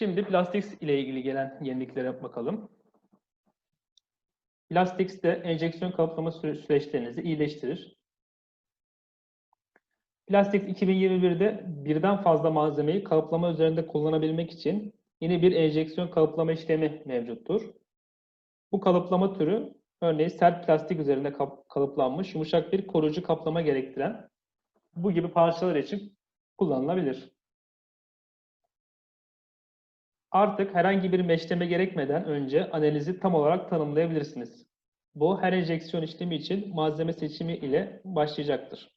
Şimdi Plastics ile ilgili gelen yeniliklere bakalım. Plastics de enjeksiyon kalıplama süre- süreçlerinizi iyileştirir. Plastics 2021'de birden fazla malzemeyi kalıplama üzerinde kullanabilmek için yeni bir enjeksiyon kalıplama işlemi mevcuttur. Bu kalıplama türü örneğin sert plastik üzerinde kalıplanmış yumuşak bir koruyucu kaplama gerektiren bu gibi parçalar için kullanılabilir. Artık herhangi bir meşleme gerekmeden önce analizi tam olarak tanımlayabilirsiniz. Bu her enjeksiyon işlemi için malzeme seçimi ile başlayacaktır.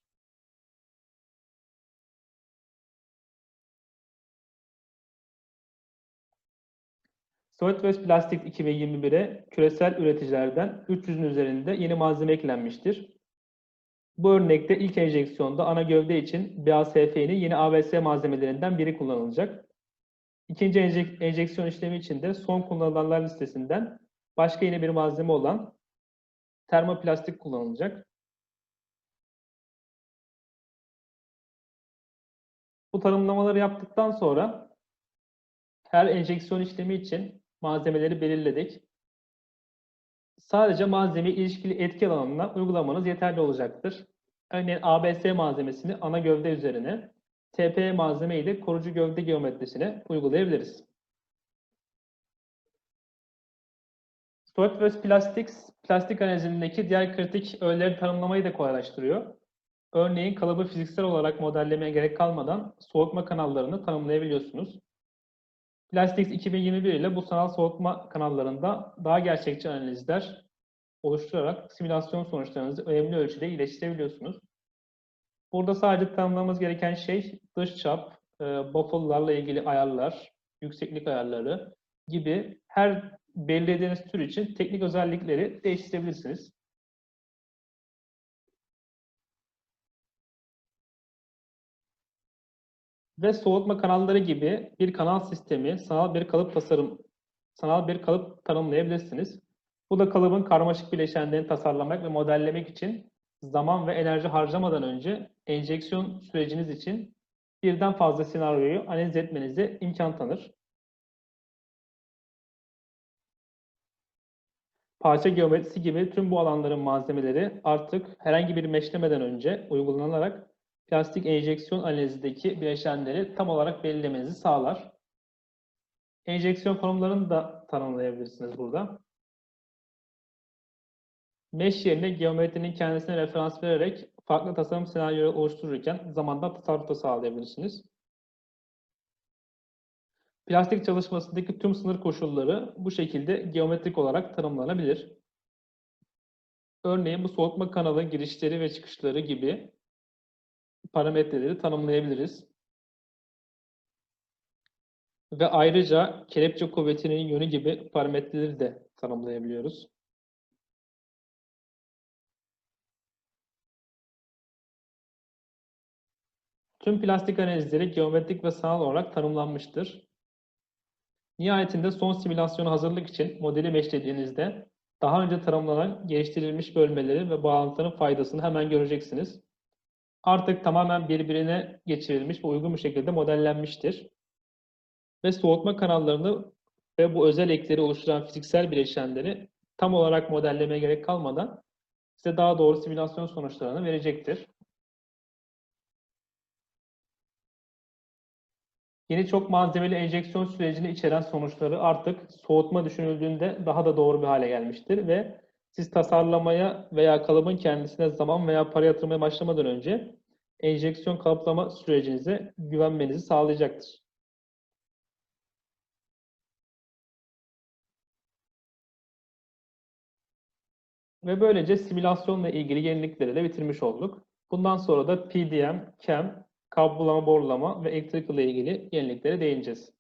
Southwest Plastics 2021'e küresel üreticilerden 300'ün üzerinde yeni malzeme eklenmiştir. Bu örnekte ilk enjeksiyonda ana gövde için BASF'nin yeni ABS malzemelerinden biri kullanılacak. İkinci enjek- enjeksiyon işlemi için de son kullanılanlar listesinden başka yeni bir malzeme olan termoplastik kullanılacak. Bu tanımlamaları yaptıktan sonra her enjeksiyon işlemi için malzemeleri belirledik. Sadece malzemeyi ilişkili etki alanına uygulamanız yeterli olacaktır. Örneğin ABS malzemesini ana gövde üzerine, TPE malzemeyi de koruyucu gövde geometrisine uygulayabiliriz. Southwest Plastics, plastik analizindeki diğer kritik öğeleri tanımlamayı da kolaylaştırıyor. Örneğin kalıbı fiziksel olarak modellemeye gerek kalmadan soğutma kanallarını tanımlayabiliyorsunuz. Plastics 2021 ile bu sanal soğutma kanallarında daha gerçekçi analizler oluşturarak simülasyon sonuçlarınızı önemli ölçüde iyileştirebiliyorsunuz. Burada sadece tanımlamamız gereken şey dış çap, e, baffle'larla ilgili ayarlar, yükseklik ayarları gibi her belirlediğiniz tür için teknik özellikleri değiştirebilirsiniz. Ve soğutma kanalları gibi bir kanal sistemi, sanal bir kalıp tasarım, sanal bir kalıp tanımlayabilirsiniz. Bu da kalıbın karmaşık bileşenlerini tasarlamak ve modellemek için zaman ve enerji harcamadan önce enjeksiyon süreciniz için birden fazla senaryoyu analiz etmenize imkan tanır. Parça geometrisi gibi tüm bu alanların malzemeleri artık herhangi bir meşlemeden önce uygulanarak plastik enjeksiyon analizindeki bileşenleri tam olarak belirlemenizi sağlar. Enjeksiyon konumlarını da tanımlayabilirsiniz burada. Mesh yerine geometrinin kendisine referans vererek farklı tasarım senaryoları oluştururken zamanda tasarruf da sağlayabilirsiniz. Plastik çalışmasındaki tüm sınır koşulları bu şekilde geometrik olarak tanımlanabilir. Örneğin bu soğutma kanalı girişleri ve çıkışları gibi parametreleri tanımlayabiliriz. Ve ayrıca kelepçe kuvvetinin yönü gibi parametreleri de tanımlayabiliyoruz. Tüm plastik analizleri geometrik ve sanal olarak tanımlanmıştır. Nihayetinde son simülasyonu hazırlık için modeli meşlediğinizde daha önce tanımlanan geliştirilmiş bölmeleri ve bağlantıların faydasını hemen göreceksiniz. Artık tamamen birbirine geçirilmiş ve uygun bir şekilde modellenmiştir. Ve soğutma kanallarını ve bu özel ekleri oluşturan fiziksel bileşenleri tam olarak modellemeye gerek kalmadan size daha doğru simülasyon sonuçlarını verecektir. Yeni çok malzemeli enjeksiyon sürecini içeren sonuçları artık soğutma düşünüldüğünde daha da doğru bir hale gelmiştir ve siz tasarlamaya veya kalıbın kendisine zaman veya para yatırmaya başlamadan önce enjeksiyon kalıplama sürecinize güvenmenizi sağlayacaktır. Ve böylece simülasyonla ilgili yenilikleri de bitirmiş olduk. Bundan sonra da PDM, CAM, kablolama, borlama ve electrical ile ilgili yeniliklere değineceğiz.